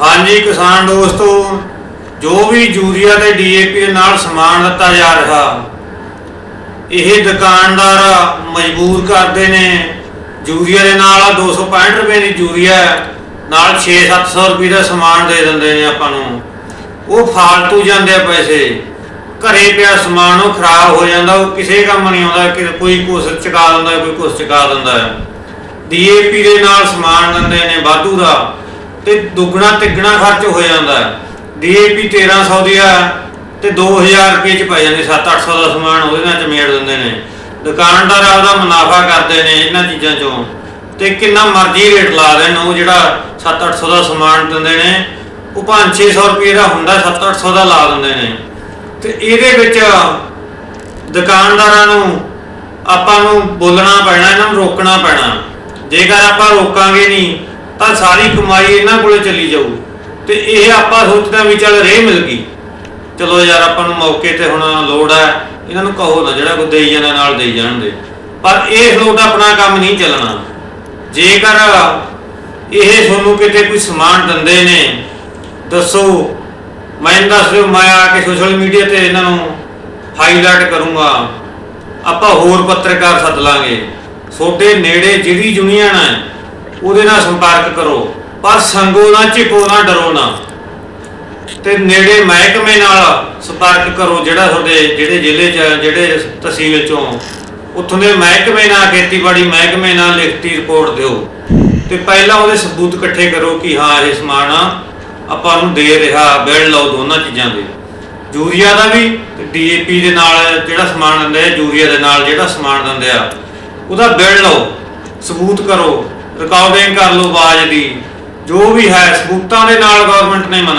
ਹਾਂਜੀ ਕਿਸਾਨ ਦੋਸਤੋ, ਜੋ ਵੀ ਯੂਰੀਆ ਤੇ ਡੀਏਪੀ ਨਾਲ ਸਮਾਨ ਦਿੱਤਾ ਜਾ ਰਿਹਾ, ਇਹ ਦੁਕਾਨਦਾਰ ਮਜਬੂਰ ਕਰਦੇ ਨੇ। ਯੂਰੀਆ ਦੇ ਨਾਲ 265 ਰੁਪਏ ਦੀ ਯੂਰੀਆ ਨਾਲ 6-700 ਰੁਪਏ ਦਾ ਸਮਾਨ ਦੇ ਦਿੰਦੇ ਨੇ ਆਪਾਂ ਨੂੰ। ਉਹ ਫਾਲਤੂ ਜਾਂਦੇ ਆ ਪੈਸੇ। ਘਰੇ ਪਿਆ ਸਮਾਨ ਉਹ ਖਰਾਬ ਹੋ ਜਾਂਦਾ, ਉਹ ਕਿਸੇ ਕੰਮ ਨਹੀਂ ਆਉਂਦਾ, ਕਿ ਕੋਈ ਕੁਛ ਚਕਾ ਦਿੰਦਾ, ਕੋਈ ਕੁਛ ਚਕਾ ਦਿੰਦਾ। ਹੈ ਡੀਏਪੀ ਦੇ ਨਾਲ ਸਮਾਨ ਦਿੰਦੇ ਨੇ ਵਾਧੂ ਦਾ। ਤੇ ਦੁੱਗਣਾ ਤਿੱਗਣਾ ਖਰਚ ਹੋ ਜਾਂਦਾ ਹੈ। ਡੀਏਪੀ 1300 ਦੀ ਆ ਤੇ 2000 ਰੁਪਏ ਚ ਪੈ ਜਾਂਦੇ 7-800 ਦਾ ਸਮਾਨ ਉਹਦੇ ਨਾਲ ਚਮੇੜ ਦਿੰਦੇ ਨੇ। ਦੁਕਾਨਦਾਰ ਆਪਦਾ ਮੁਨਾਫਾ ਕਰਦੇ ਨੇ ਇਹਨਾਂ ਚੀਜ਼ਾਂ ਚੋਂ। ਤੇ ਕਿੰਨਾ ਮਰਜ਼ੀ ਰੇਟ ਲਾ ਦੇਣ, ਉਹ ਜਿਹੜਾ 7-800 ਦਾ ਸਮਾਨ ਦਿੰਦੇ ਨੇ, ਉਹ 5-600 ਰੁਪਏ ਦਾ ਹੁੰਦਾ 7-800 ਦਾ ਲਾ ਦਿੰਦੇ ਨੇ। ਤੇ ਇਹਦੇ ਵਿੱਚ ਦੁਕਾਨਦਾਰਾਂ ਨੂੰ ਆਪਾਂ ਨੂੰ ਬੋਲਣਾ ਪੈਣਾ, ਇਹਨਾਂ ਨੂੰ ਰੋਕਣਾ ਪੈਣਾ। ਜੇਕਰ ਆਪਾਂ ਰੋਕਾਂਗੇ ਨਹੀਂ ਤਾਂ ਸਾਰੀ ਕਮਾਈ ਇਹਨਾਂ ਕੋਲੇ ਚਲੀ ਜਾਊ। ਤੇ ਇਹ ਆਪਾਂ ਸੋਚਦੇ ਵੀ ਚੱਲ ਰੇ ਮਿਲ ਗਈ। ਚਲੋ ਯਾਰ ਆਪਾਂ ਨੂੰ ਮੌਕੇ ਤੇ ਹੁਣ ਲੋੜ ਹੈ, ਇਹਨਾਂ ਨੂੰ ਕਹੋ ਨਾ ਜਿਹੜਾ ਕੋਈ ਦੇਈ ਜਾਂਦਾ ਨਾਲ ਦੇਈ ਜਾਣ ਪਰ ਇਹ ਲੋਟ ਆਪਣਾ ਕੰਮ ਨਹੀਂ ਚੱਲਣਾ। ਜੇਕਰ ਇਹ ਤੁਹਾਨੂੰ ਕਿਤੇ ਕੋਈ ਸਮਾਨ ਦਿੰਦੇ ਨੇ, ਦੱਸੋ। ਮੈਂ ਦੱਸ ਦਿਓ, ਮੈਂ ਆ ਕੇ ਸੋਸ਼ਲ ਮੀਡੀਆ ਤੇ ਇਹਨਾਂ ਨੂੰ ਹਾਈਲਾਈਟ ਕਰੂੰਗਾ। ਆਪਾਂ ਹੋਰ ਪੱਤਰਕਾਰ ਸੱਦ ਲਾਂਗੇ। ਤੁਹਾਡੇ ਨੇੜੇ ਜਿਹੜੀ ਯੂਨੀਅਨ ਹੈ ਉਹਦੇ ਨਾਲ ਸੰਪਰਕ ਕਰੋ। ਪਰ ਸੰਗੋ ਨਾ ਝਿਪੋ ਨਾ, ਡਰੋ ਨਾ। ਤੇ ਨੇੜੇ ਮਹਿਕਮੇ ਨਾਲ ਸੰਪਰਕ ਕਰੋ ਜਿਹੜਾ ਤੁਹਾਡੇ, ਜਿਹੜੇ ਜ਼ਿਲ੍ਹੇ 'ਚ, ਜਿਹੜੇ ਤਹਿਸੀਲ 'ਚੋਂ। ਉੱਥੋਂ ਦੇ ਮਹਿਕਮੇ ਨਾਲ, ਖੇਤੀਬਾੜੀ ਮਹਿਕਮੇ ਨਾਲ ਲਿਖਤੀ ਰਿਪੋਰਟ ਦਿਓ। ਤੇ ਪਹਿਲਾਂ ਉਹਦੇ ਸਬੂਤ ਇਕੱਠੇ ਕਰੋ ਕਿ ਹਾਂ, ਇਹ ਸਮਾਨ ਆਪਾਂ ਨੂੰ ਦੇ ਰਿਹਾ, ਬਿੱਲ ਲਓ ਦੋਨਾਂ ਚੀਜ਼ਾਂ ਦੇ। ਯੂਰੀਆ ਦਾ ਵੀ, ਤੇ ਡੀਏਪੀ ਦੇ ਨਾਲ ਜਿਹੜਾ ਸਮਾਨ ਦਿੰਦੇ ਆ, ਯੂਰੀਆ ਦੇ ਨਾਲ ਜਿਹੜਾ ਸਮਾਨ ਦਿੰਦੇ ਆ, ਉਹਦਾ ਬਿੱਲ ਲਓ, ਸਬੂਤ ਕਰੋ। ਰਿਕਾਰਡਿੰਗ ਕਰ ਲਓ ਆਵਾਜ਼ ਦੀ। ਜੋ ਵੀ ਹੈ ਸਬੂਤਾਂ ਦੇ ਨਾਲ ਗਵਰਨਮੈਂਟ ਨੇ ਮੰਨਣਾ